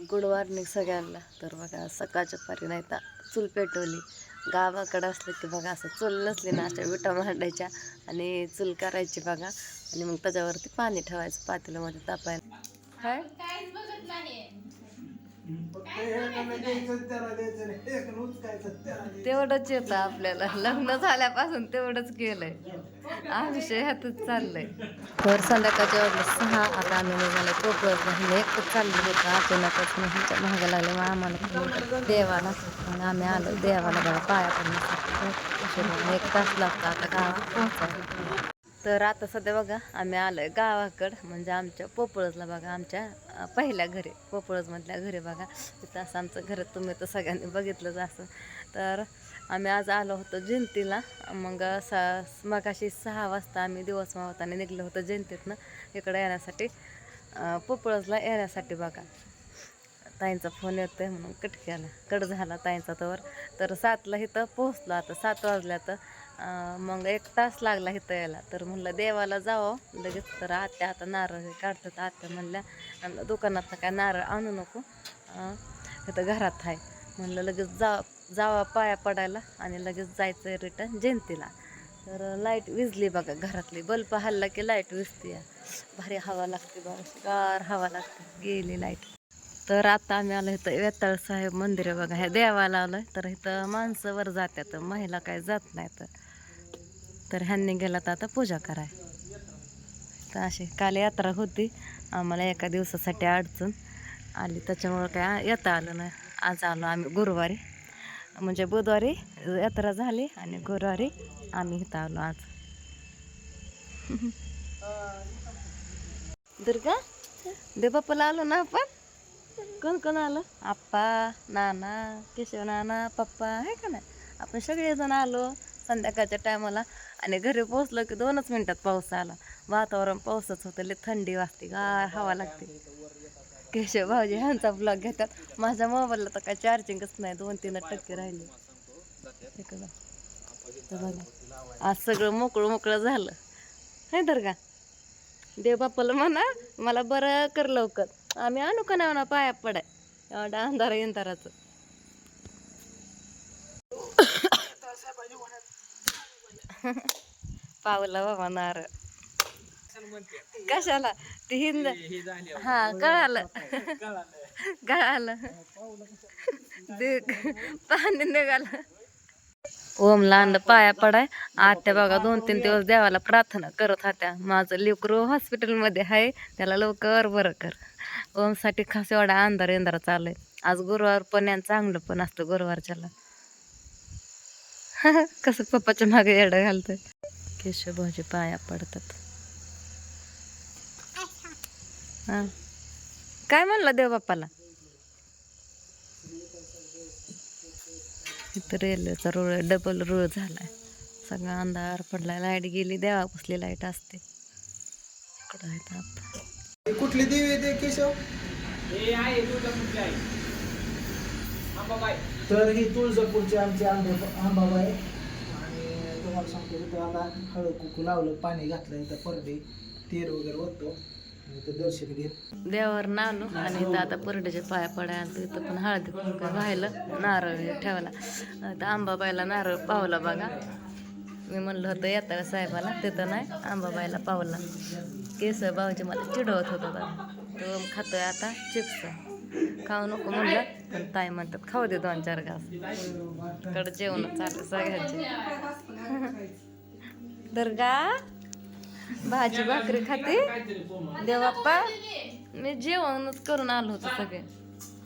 Good morning सगळ्यांना. तर बघा सकाळच्या पारी नाही तर चूल पेटवली. गावाकडं असलं की बघा असं चूल नसली ना अशा विटा मांडायच्या आणि चूल करायची बघा. आणि मग त्याच्यावरती पाणी ठेवायचं पातेल्यामध्ये तापायला. काय? तेवढंच येतं आपल्याला. लग्न झाल्यापासून तेवढंच केलंय. आमचे ह्यातच चाललंय. तर संध्याकाळच्या वेळेला सहा आता आम्ही निघालो कोकळ नाही एकच चाललं होतं अचानकच मग ह्यांच्या महाग लागले. मग आम्हाला देवाला. मग आम्ही आलो. देवाला बघा पाया पडण्यासाठी एक तास लागतो. आता गावात पोहोचायला. तर आता सध्या बघा आम्ही आलोय गावाकडं. म्हणजे आमच्या पोपळजला बघा आमच्या पहिल्या घरी पोपळजमधल्या घरी बघा. तिथं असं आमचं घर तुम्ही तर सगळ्यांनी बघितलंच असं. तर आम्ही आज आलो होतो जयंतीला. मग सा मगाशी सहा वाजता आम्ही दिवस मावताना निघलो होतो जयंतीतनं इकडं येण्यासाठी. पोपळजला येण्यासाठी बघा. ताईंचा फोन येतोय म्हणून कट केला. कट झाला ताईंचा तवर तर सातला इथं पोहोचलो आता सात वाजल्या तर मग एक तास लागला इथं यायला. तर म्हणलं देवाला जावं. लगेच तर आत्या आता नारळ हे काढतात. आत्या म्हणल्या म्हणलं दुकानात काय नारळ आणू नको. इथं घरात आहे. म्हणलं लगेच जा जावा पाया पडायला आणि लगेच जायचं रिटर्न जयंतीला. तर लाइट विजली बघा घरातली. बल्ब हल्ला की लाइट विजते भारी हवा लागते बघा. गार हवा लागते. गेली लाइट. तर आता आम्ही आलो इथं वेताळ साहेब मंदिर आहे बघा. हे देवाला आलोय. तर इथं माणसं वर जात्यात. महिला काय जात नाहीत. तर ह्यांनी गेला तर आता पूजा कराय. तर अशी काल यात्रा होती. आम्हाला एका दिवसासाठी अडचण आली. त्याच्यामुळं काय येता आलं नाही. आज आलो आम्ही गुरुवारी. म्हणजे बुधवारी यात्रा झाली आणि गुरुवारी आम्ही इथं आलो आज. दुर्गा दे बाप्पाला आलो ना आपण? कोण कोण आलो? आप्पा नाना केशव नाना पप्पा आहे का नाही? आपण सगळेजण आलो संध्याकाळच्या टायमाला आणि घरी पोहोचलो की दोनच मिनटात पाऊस आला. वातावरण पावसाच होतं लय थंडी वाजते गार हवा लागते. केशव भाऊजी ह्यांचा ब्लॉग घेतात. माझ्या मोबाईलला तर काय चार्जिंगच नाही. दोन तीन टक्के राहिले. आज सगळं मोकळं मोकळं झालं. नाही तर का? देव बापाला म्हणा मला बरं कर लवकर. आम्ही आणू का नाही म्हणा? पाया पडाय. एवढा अंधार इंधाराचं पावला बाबा नारळ. कशाला? ती हिंद हा कळालं. कळालं. पाणी निघालं. ओमला आणलं पाया पडाय. आत्या बघा दोन तीन दिवस देवाला प्रार्थना करत होत्या. माझं लेकरू हॉस्पिटलमध्ये आहे. त्याला लवकर बरं कर. ओमसाठी खास एवढा अंधार इंधार चालू आज गुरुवार पण आणि चांगलं पण असतं गुरुवारच्याला. कसं पप्पाच्या मागे येडं घालतंय. केशव भाऊजी पाया पडतात. हा. काय म्हणलं देव बाप्पाला? इथं रेल्वेचा रुळ डबल रुळ झालाय. सगळा अंधार पडलाय. लाइट गेली देवा पुसली लाइट असते. इकडं आहेत आपण कुठली देवी आहे ते केशव? तर ही तुळजापूरची आमची आंबे आंबाबाई आणि तुम्हाला सांगतो तिथं आता हळद कुकू लावलं पाणी घातलं इथं परडे तेल वगैरे ओततो. दर्शन घेत. देवावर नालो आणि इथं आता परड्याच्या पाया पडाय आणि तिथं पण हळदी कुंकू राहिलं नारळ हे ठेवला आता आंबाबाईला नारळ पावला बघा. मी म्हणलं होतं येता साहेबाला तिथं नाही आंबाबाईला पावला. केस भाऊजी मला चिडवत होतं बघा. तो खातोय आता चिप्स. खाऊ नको म्हणलं पण ताई म्हणतात खाऊ दे दोन चार घास. कडे जेवण चालू सगळ्यांचे. दुर्गा? भाजी भाकरी खाते. देवाप्पा मी जेवणच करून आलो होतो सगळे.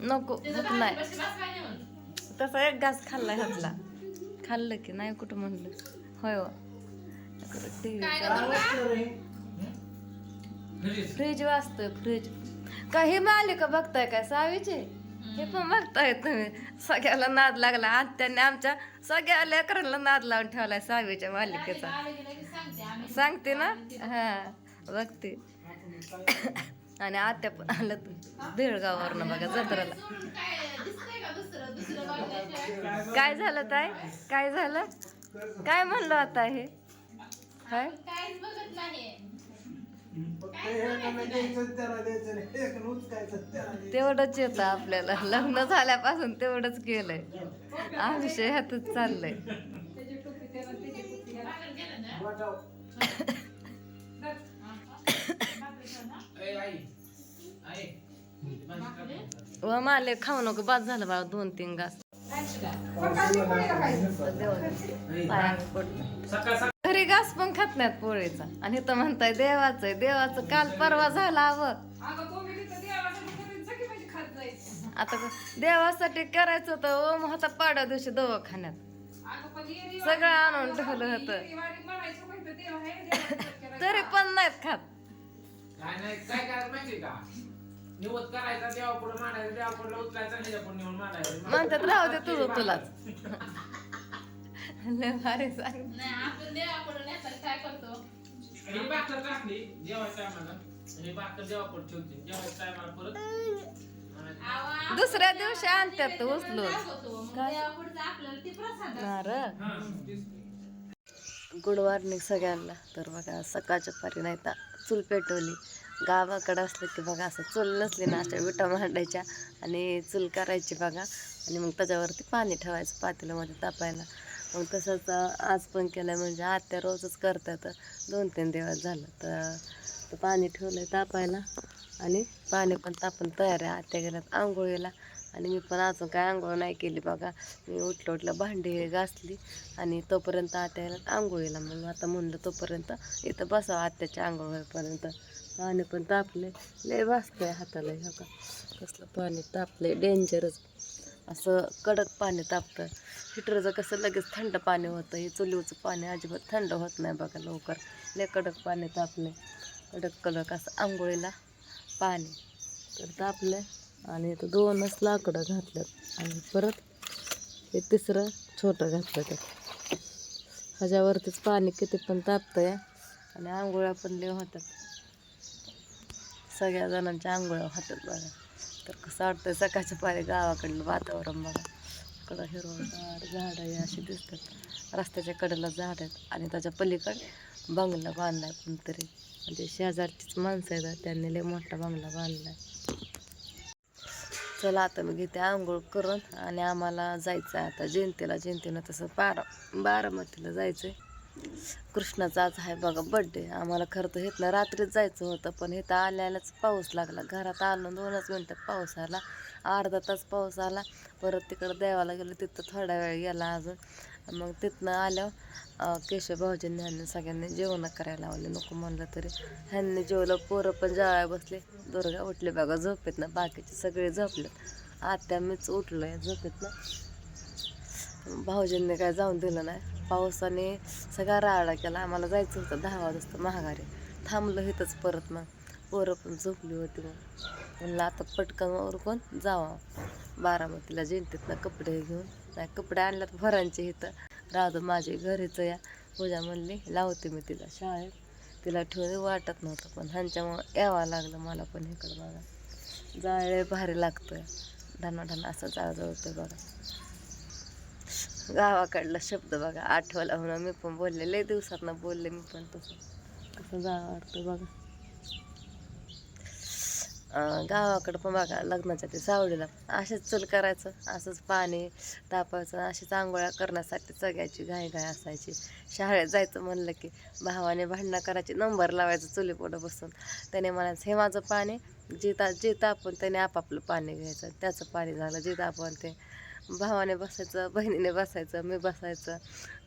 नको नाही. तसा एक घास खाल्ला घातला. खाल्लं की नाही कुठं म्हणलं. होय हो. फ्रीज वाजतोय फ्रीज काय हे मालिका बघताय काय? सावीचे? हे पण बघताय तुम्ही. सगळ्याला नाद लागला. आत्याने आमच्या सगळ्या लेकरांना नाद लावून ठेवलाय सावीच्या मालिकेचा. सांगते ना? हा बघते. आणि आत्या पण आलं बेळगाववरनं बघा जत्राला. काय झालं ताय काय झालं? काय म्हणलं आता हे? काय? तेवढंच येतं आपल्याला. लग्न झाल्यापासून तेवढंच केलंय आयुष्य ह्यातच चाललंय. व माले खाऊ नको बाद झालं बाळा दोन तीन घास. घास पण खात नाहीत पोळीचा आणि तर म्हणताय देवाचं आहे देवाचं काल परवा झाला हवं आता क- देवासाठी करायचं होतं ओम होता पाड्या दिवशी दवाखान्यात. सगळं आणून ठेवलं होतं. तरी पण नाहीत खात. काय नाही काय करायचं माहिती देवा सांग. ही भाकर टाकली जेवायच्या टायमाला ही भाकर देवा पुढे ठेवते जेवायच्या टायमाला परत. आणायची. दुसऱ्या दिवशी आणतात उचलून. नारळ. हा, तेच. गुड मॉर्निंग सगळ्यांना. तर बघा सकाळच्या पारी नाही तर चूल पेटवली. गावाकडं असलं की बघा असं चूल नसली ना अशा विटा मांडायच्या आणि चूल करायची बघा. आणि मग त्याच्यावरती पाणी ठेवायचं पातेल्यामध्ये तापायला. मग तसंच आज पण केलं म्हणजे आत्या रोजच करतात. दोन तीन दिवस झालं तर पाणी ठेवलं तापायला आणि पाणी पण तापून तयार आहे. आत्या गेल्यात आंघोळीला आणि मी पण अजून काय आंघोळ नाही केली बघा. मी उठलं उठलं भांडी घासली आणि तोपर्यंत आत्याला आंघोळीला. मग आता म्हणलं तोपर्यंत इथं बसावं आत्याच्या आंघोळ पाणी पण तापले लय वाचतंय हाताला हे का कसलं पाणी तापलंय. डेंजरच असं कडक पाणी तापतं हिटरचं कसं लगेच थंड पाणी होतं हे चुलीवचं पाणी अजिबात थंड होत नाही बघा लवकर. लय कडक पाणी तापले कडक कडक असं आंघोळीला पाणी. तर तापलं आणि इथं दोनच लाकडं घातल्यात आणि परत हे तिसरं छोटं घातलं त्यात. ह्याच्यावरतीच पाणी किती पण तापतंय आणि आंघोळ्या पण लय होतात. सगळ्या जणांच्या आंघोळ्या होतात बघा. तर कसं वाटतं सकाळच्या पाणी गावाकडलं वातावरण बघा. इकडं हिरवगार झाडं आहे अशी दिसतात. रस्त्याच्या कडेला झाड आहेत आणि त्याच्या पलीकडे बंगला बांधलाय कोणतरी. म्हणजे शेजारचीच माणसं आहेत त्यांनी लय मोठा बंगला बांधलाय. चला आता मी घेते आंघोळ करून आणि आम्हाला जायचं आहे आता जयंतीला. जयंतीनं तसं बारा बारामतीला जायचं आहे कृष्णाचा आज आहे बघा बड्डे आम्हाला खरं तर इथनं रात्रीच जायचं होतं पण इथं आल्यालाच पाऊस लागला. घरात आलो दोनच मिनटात पाऊस आला. अर्धा तास पाऊस आला. परत तिकडं देवाला गेलो. तिथं थोडा वेळ गेला अजून. मग तिथनं आल्यावर केशव भाऊजींनी ह्यांनी सगळ्यांनी जेवण करायला लावले. नको म्हणलं तरी. ह्यांनी जेवलं पोरं पण जेवायला बसले. दुर्गा उठले बघा झोपेत ना बाकीचे सगळे झोपले. आत्या मीच उठलोय झोपेत ना भाऊजींनी काय जाऊन दिलं नाही. पावसाने सगळा राडा केला. आम्हाला जायचं होतं दहा वाजता महागारी थांबलो इथंच परत मग. पोरं पण झोपली होती मग. म्हणलं आता पटकन उरकून जावा. बारामतीला जयंतीतनं कपडे घेऊन. नाही कपडे आणल्यात भरांचे इथं. राहतो माझे घरीच या. पूजा म्हणली लावते मी तिला शाळेत. तिला ठेवून वाटत नव्हतं पण ह्यांच्यामुळं यावं लागलं मला पण इकडं बघा. जाळे भारी लागतं ढाना असं जाळ जळतोय बघा. गावाकडला शब्द बघा आठवला म्हणून मी पण बोलले. लय दिवसात बोलले मी पण तसं. कसं जावं वाटतं बघा. गावाकडं पण बघा लग्नाच्या ते सावडीला असेच चूल करायचं असंच पाणी तापायचं अशीच आंघोळ्या करण्यासाठी सगळ्याची घाई घाई असायची. शाळेत जायचं म्हणलं की भावाने भांडणं करायची नंबर लावायचं चुली पुढं बसून. त्याने म्हणायचं हे माझं पाणी जे ता जे तापून त्याने आपापलं पाणी घ्यायचं. त्याचं पाणी झालं जे तापून ते. भावाने बसायचं बहिणीने बसायचं मी बसायचं.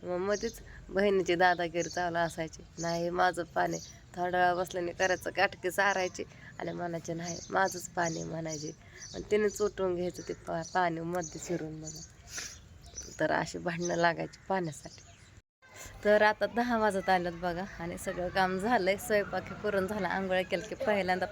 मग मध्येच बहिणीची दादागिरी चालू असायची. नाही माझं पाणी. थोडा वेळा बसल्याने करायचं काटकी सारायची. आणि म्हणायचे नाही माझंच पाणी म्हणायचे. आणि त्याने चोटून घ्यायचं ते पा पाणी मध्ये फिरून बघा तर अशी भांडणं लागायची पाण्यासाठी. तर आता दहा वाजत आल्यात बघा आणि सगळं काम झालंय. स्वयंपाक हे करून झाला आंघोळ्या केलं की पहिल्यांदा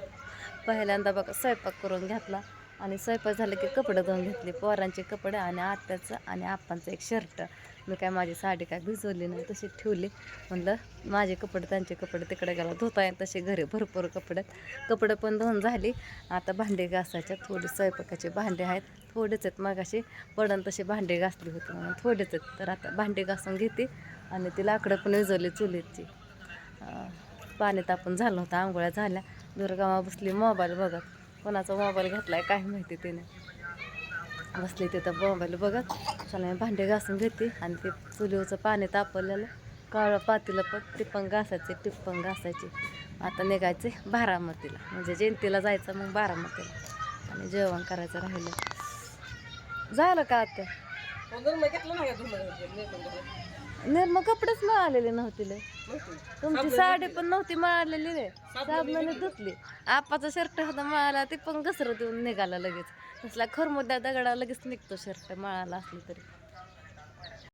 पहिल्यांदा बघा स्वयंपाक करून घेतला आणि स्वयंपाक झालं की कपडे धुवून घेतले. पोरांचे कपडे आणि आत्याचं आणि आप्पांचं एक शर्ट. मी काय माझी साडी काय भिजवली नाही तशी ठेवली. म्हणलं माझे कपडे त्यांचे कपडे तिकडे गेला धुता येईल तसे घरी भरपूर कपडे. कपडे पण धुवून झाली. आता भांडे घासायच्या. थोडी स्वयंपाकाचे भांडे आहेत. थोडेच आहेत. मागाशी पडन तसे भांडे घासले होते म्हणून थोडेच आहेत. तर आता भांडे घासून घेते. आणि ती लाकडं पण विजवली चुलीची. पाणी तापून झालं होतं. आंघोळ्या झाल्या. दुर्गामा बसली मोबाईल बघत. कोणाचा मोबाईल घेतलाय काय माहिती तिने. बसली तिथं मोबाईल बघत चला मी भांडे घासून घेते. आणि ते चुलीवरचं पाणी तापवलेलं. काळं पातीला पण ते पण घासायचे टिप पण घासायचे. आता निघायचे बारामतीला. म्हणजे जयंतीला जायचं मग बारामतीला. आणि जेवण करायचं राहिलं. झालं का आता? निर्म कपडेच मिळालेले नव्हते तुमची साडी पण नव्हती मळालेली रे साबणाने धुतली. आपाचा शर्ट होता मळाला. ते पण घसरत येऊन निघाला लगेच. तसला खरमुद्या दगडा लगेच निघतो शर्ट माळाला असली तरी.